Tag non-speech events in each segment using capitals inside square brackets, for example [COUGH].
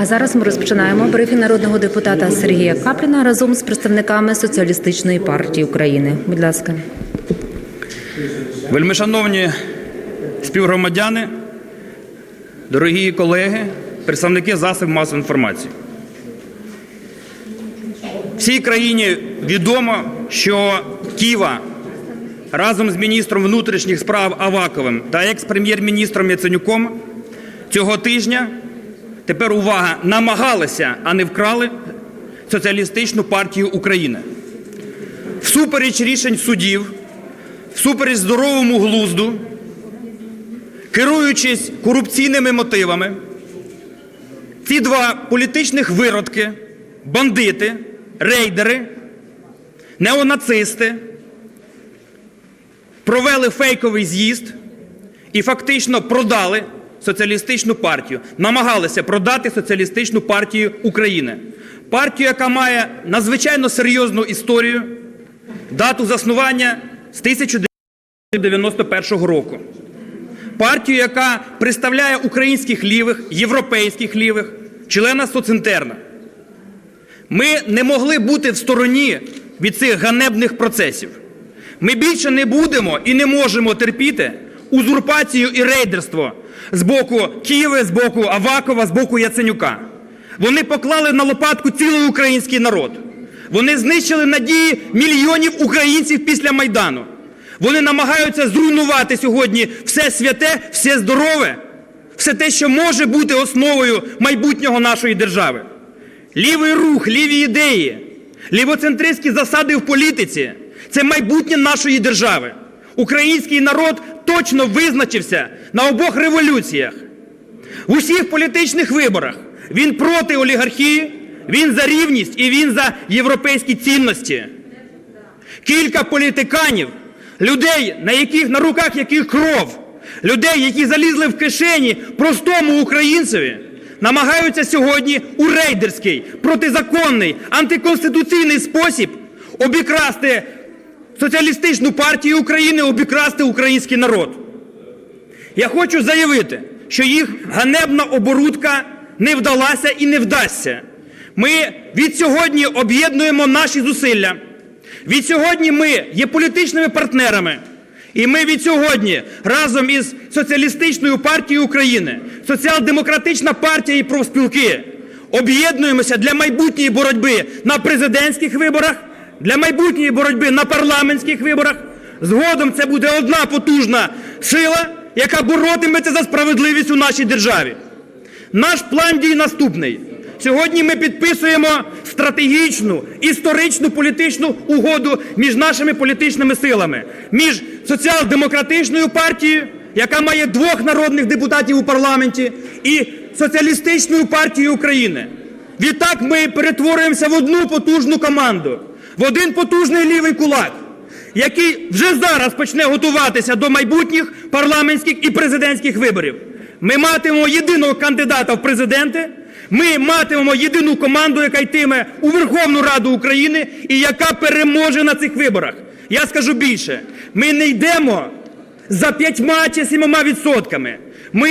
А зараз ми розпочинаємо брифінг народного депутата Сергія Капліна разом з представниками Соціалістичної партії України. Будь ласка. Вельмишановні співгромадяни, дорогі колеги, представники засобів масової інформації. Всій країні відомо, що Ківа разом з міністром внутрішніх справ Аваковим та екс-прем'єр-міністром Яценюком цього тижня тепер увага намагалися, а не вкрали Соціалістичну партію України. Всупереч рішень судів, всупереч здоровому глузду, керуючись корупційними мотивами, ці два політичних виродки, бандити, рейдери, неонацисти провели фейковий з'їзд і фактично продали соціалістичну партію, намагалися продати соціалістичну партію України. Партію, яка має надзвичайно серйозну історію, дату заснування з 1991 року. Партію, яка представляє українських лівих, європейських лівих, члена соцінтерна. Ми не могли бути в стороні від цих ганебних процесів. Ми більше не будемо і не можемо терпіти узурпацію і рейдерство з боку Києва, з боку Авакова, з боку Яценюка. Вони поклали на лопатку цілий український народ. Вони знищили надії мільйонів українців після Майдану. Вони намагаються зруйнувати сьогодні все святе, все здорове, все те, що може бути основою майбутнього нашої держави. Лівий рух, ліві ідеї, лівоцентристські засади в політиці це майбутнє нашої держави. Український народ точно визначився на обох революціях. В усіх політичних виборах він проти олігархії, він за рівність і він за європейські цінності. Кілька політиканів, людей, на яких на руках яких кров, людей, які залізли в кишені простому українцеві, намагаються сьогодні у рейдерський, протизаконний, антиконституційний спосіб обікрасти Соціалістичну партію України, обікрасти український народ. Я хочу заявити, що їх ганебна оборудка не вдалася і не вдасться. Ми від сьогодні об'єднуємо наші зусилля. Від сьогодні ми є політичними партнерами. І ми від сьогодні разом із Соціалістичною партією України, Соціал-демократична партія і профспілки об'єднуємося для майбутньої боротьби на президентських виборах, для майбутньої боротьби на парламентських виборах. Згодом це буде одна потужна сила, яка боротиметься за справедливість у нашій державі. Наш план дій наступний. Сьогодні ми підписуємо стратегічну, історичну політичну угоду між нашими політичними силами, між соціал-демократичною партією, яка має двох народних депутатів у парламенті, і соціалістичною партією України. Відтак ми перетворюємося в одну потужну команду, в один потужний лівий кулак, який вже зараз почне готуватися до майбутніх парламентських і президентських виборів. Ми матимемо єдиного кандидата в президенти. Ми матимемо єдину команду, яка йтиме у Верховну Раду України і яка переможе на цих виборах. Я скажу більше: ми не йдемо за п'ятьма чи сімома відсотками. Ми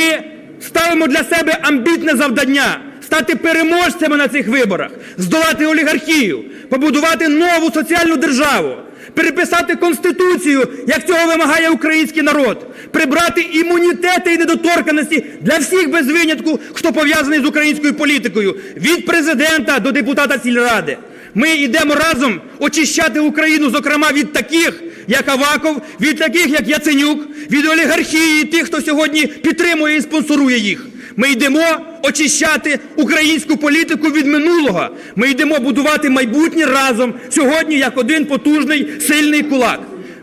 ставимо для себе амбітне завдання стати переможцями на цих виборах, здолати олігархію, побудувати нову соціальну державу. Переписати конституцію, як цього вимагає український народ, прибрати імунітети і недоторканості для всіх без винятку, хто пов'язаний з українською політикою, від президента до депутата сільради. Ми йдемо разом очищати Україну, зокрема від таких, як Аваков, від таких, як Яценюк, від олігархії, тих, хто сьогодні підтримує і спонсорує їх. Ми йдемо очищати українську політику від минулого. Ми йдемо будувати майбутнє разом сьогодні як один потужний сильний кулак.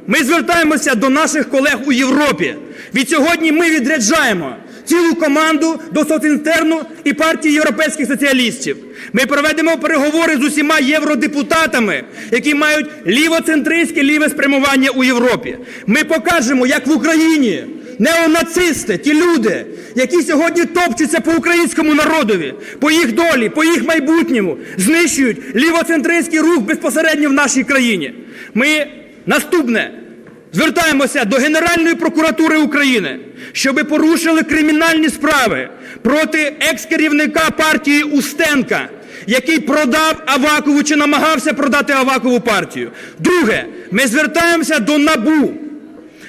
Ми звертаємося до наших колег у Європі. Від сьогодні ми відряджаємо цілу команду до соцінтерну і партії європейських соціалістів. Ми проведемо переговори з усіма євродепутатами, які мають лівоцентристське ліве спрямування у Європі. Ми покажемо, як в Україні неонацисти, ті люди, які сьогодні топчуться по українському народові, по їх долі, по їх майбутньому, знищують лівоцентристський рух безпосередньо в нашій країні. Ми наступне Звертаємося до Генеральної прокуратури України, щоби порушили кримінальні справи проти екс-керівника партії Устенка, який продав Авакову чи намагався продати Авакову партію. Друге, ми звертаємося до НАБУ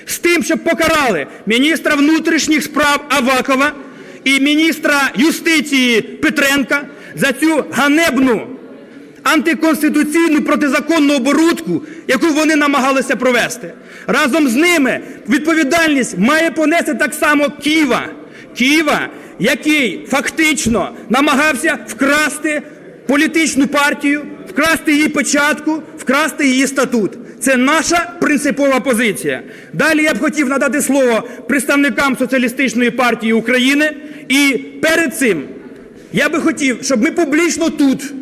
з тим, щоб покарали міністра внутрішніх справ Авакова і міністра юстиції Петренка за цю ганебну антиконституційну протизаконну оборудку, яку вони намагалися провести. Разом з ними відповідальність має понести так само Ківа. Ківа, який фактично намагався вкрасти політичну партію, вкрасти її печатку, вкрасти її статут. Це наша принципова позиція. Далі я б хотів надати слово представникам Соціалістичної партії України. І перед цим я би хотів, щоб ми публічно тут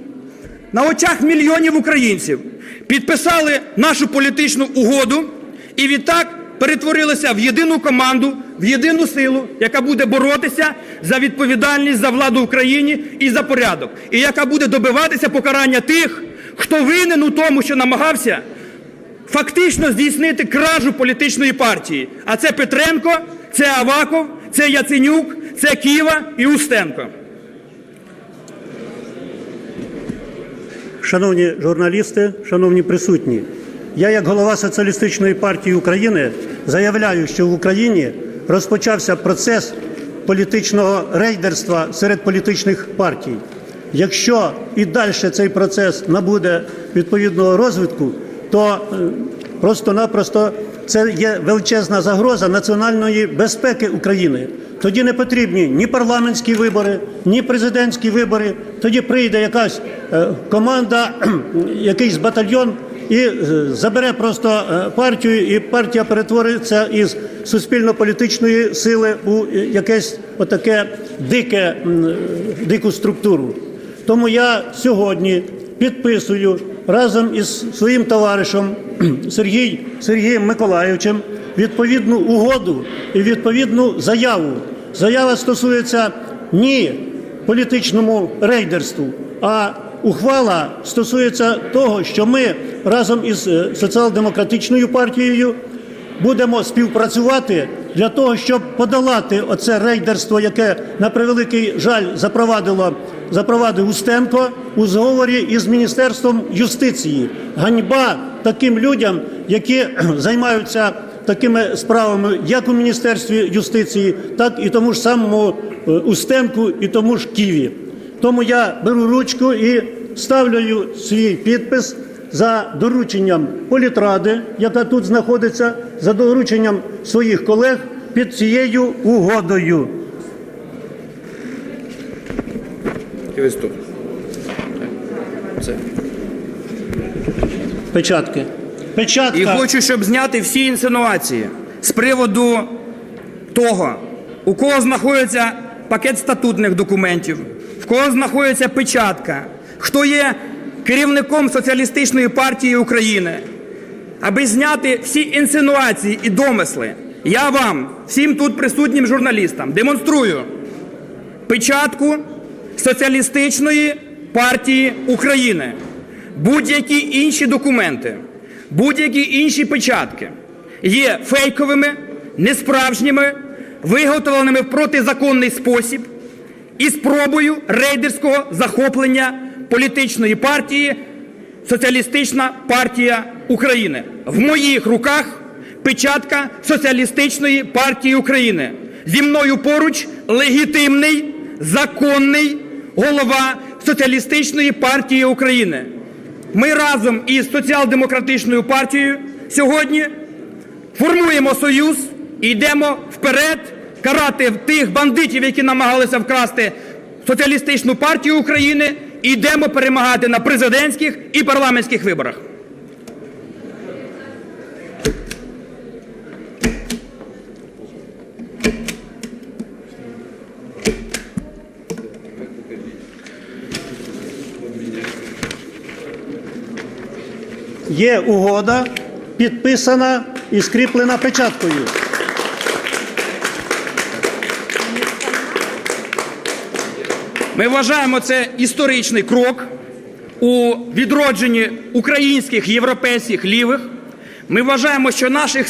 на очах мільйонів українців підписали нашу політичну угоду і відтак перетворилися в єдину команду, в єдину силу, яка буде боротися за відповідальність за владу в Україні і за порядок, і яка буде добиватися покарання тих, хто винен у тому, що намагався фактично здійснити кражу політичної партії. А це Петренко, це Аваков, це Яценюк, це Ківа і Устенко. Шановні журналісти, шановні присутні, я, як голова Соціалістичної партії України, заявляю, що в Україні розпочався процес політичного рейдерства серед політичних партій. Якщо і далі цей процес набуде відповідного розвитку, то е, просто-напросто це є величезна загроза національної безпеки України. Тоді не потрібні ні парламентські вибори, ні президентські вибори. Тоді прийде якась е, команда, [CLEARS THROAT] якийсь батальйон і е, забере просто е, партію, і партія перетвориться із суспільно-політичної сили у е, якесь отаке дике, дику структуру. Тому я сьогодні підписую разом із своїм товаришем [CLEARS THROAT] Сергій, Сергієм Миколаївичем відповідну угоду і відповідну заяву. Заява стосується ні політичному рейдерству, а ухвала стосується того, що ми разом із е, соціал-демократичною партією будемо співпрацювати для того, щоб подолати оце рейдерство, яке на превеликий жаль запровадило запровадив Устенко у зговорі із міністерством юстиції. Ганьба таким людям, які займаються такими справами, як у міністерстві юстиції, так і тому ж самому е, Устенку, і тому ж Ківі. Тому я беру ручку і ставлю свій підпис за дорученням політради, яка тут знаходиться, за дорученням своїх колег під цією угодою. І виступ. Це. Печатки. Печатка. І хочу, щоб зняти всі інсинуації з приводу того, у кого знаходиться пакет статутних документів, в кого знаходиться печатка, хто є керівником Соціалістичної партії України. Аби зняти всі інсинуації і домисли, я вам, всім тут присутнім журналістам, демонструю печатку Соціалістичної партії України, будь-які інші документи, будь-які інші печатки є фейковими, несправжніми, виготовленими в протизаконний спосіб і спробою рейдерського захоплення політичної партії Соціалістична партія України. В моїх руках печатка Соціалістичної партії України. Зі мною поруч легітимний, законний голова Соціалістичної партії України. Ми разом із Соціал-демократичною партією сьогодні формуємо союз і йдемо вперед карати тих бандитів, які намагалися вкрасти Соціалістичну партію України, і йдемо перемагати на президентських і парламентських виборах. Є угода, підписана і скріплена печаткою. Ми вважаємо це історичний крок у відродженні українських європейських лівих. Ми вважаємо, що наших